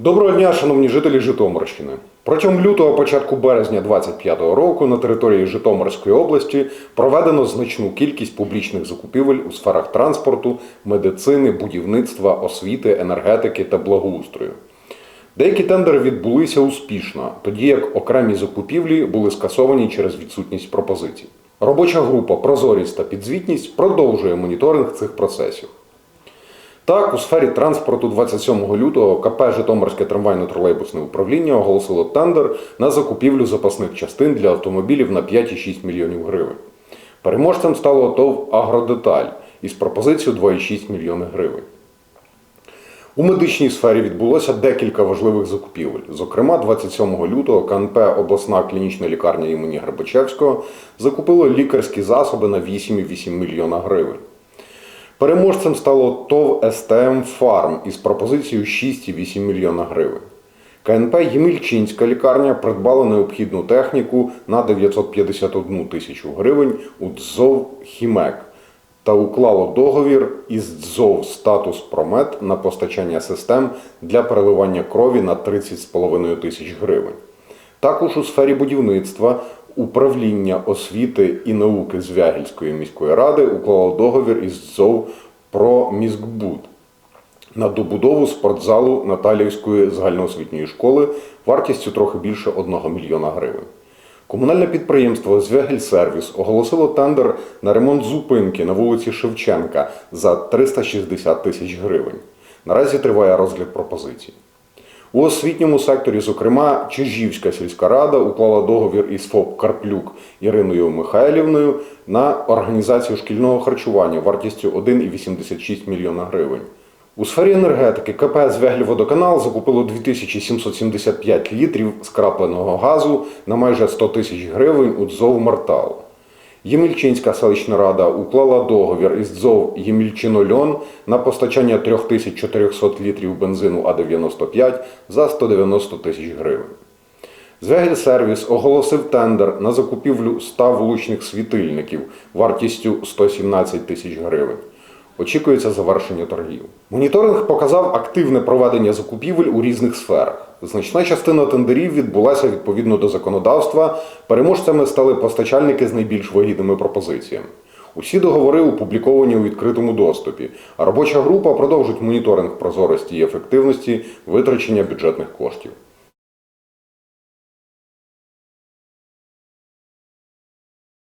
Доброго дня, шановні жителі Житомирщини. Протягом лютого, початку березня 2025 року на території Житомирської області проведено значну кількість публічних закупівель у сферах транспорту, медицини, будівництва, освіти, енергетики та благоустрою. Деякі тендери відбулися успішно, тоді як окремі закупівлі були скасовані через відсутність пропозицій. Робоча група Прозорість та підзвітність продовжує моніторинг цих процесів. Так, у сфері транспорту 27 лютого КП Житомирське трамвайно-тролейбусне управління оголосило тендер на закупівлю запасних частин для автомобілів на 5,6 мільйонів гривень. Переможцем стало ТОВ Агродеталь із пропозицією 2,6 мільйони гривень. У медичній сфері відбулося декілька важливих закупівель. Зокрема, 27 лютого КНП обласна клінічна лікарня імені Горбачевського закупила лікарські засоби на 8,8 мільйона гривень. Переможцем стало ТОВ СТМ Фарм із пропозицією 6,8 мільйона гривень. КНП Ємільчинська лікарня придбала необхідну техніку на 951 тисячу гривень у ДЗОВ Хімек та уклало договір із ДЗОВ Статус Промет на постачання систем для переливання крові на 30,5 тисяч гривень. Також у сфері будівництва управління освіти і науки Звягільської міської ради уклало договір із ЗОВ про міськбуд на добудову спортзалу Наталівської загальноосвітньої школи вартістю трохи більше 1 мільйона гривень. Комунальне підприємство Звягельсервіс оголосило тендер на ремонт зупинки на вулиці Шевченка за 360 тисяч гривень. Наразі триває розгляд пропозицій. У освітньому секторі, зокрема, Чижівська сільська рада уклала договір із ФОП Карплюк Іриною Михайлівною на організацію шкільного харчування вартістю 1,86 мільйона гривень. У сфері енергетики КП «Звягільводоканал» закупило 2775 літрів скрапленого газу на майже 100 тисяч гривень у ДЗОВ «Мартал». Ємільчинська селищна рада уклала договір із ДЗОВ «Ємільчинольон» на постачання 3400 літрів бензину А95 за 190 тисяч гривень. Звегельсервіс оголосив тендер на закупівлю 100 вуличних світильників вартістю 117 тисяч гривень. Очікується завершення торгів. Моніторинг показав активне проведення закупівель у різних сферах. Значна частина тендерів відбулася відповідно до законодавства. Переможцями стали постачальники з найбільш вигідними пропозиціями. Усі договори опубліковані у відкритому доступі, а робоча група продовжить моніторинг прозорості і ефективності витрачення бюджетних коштів.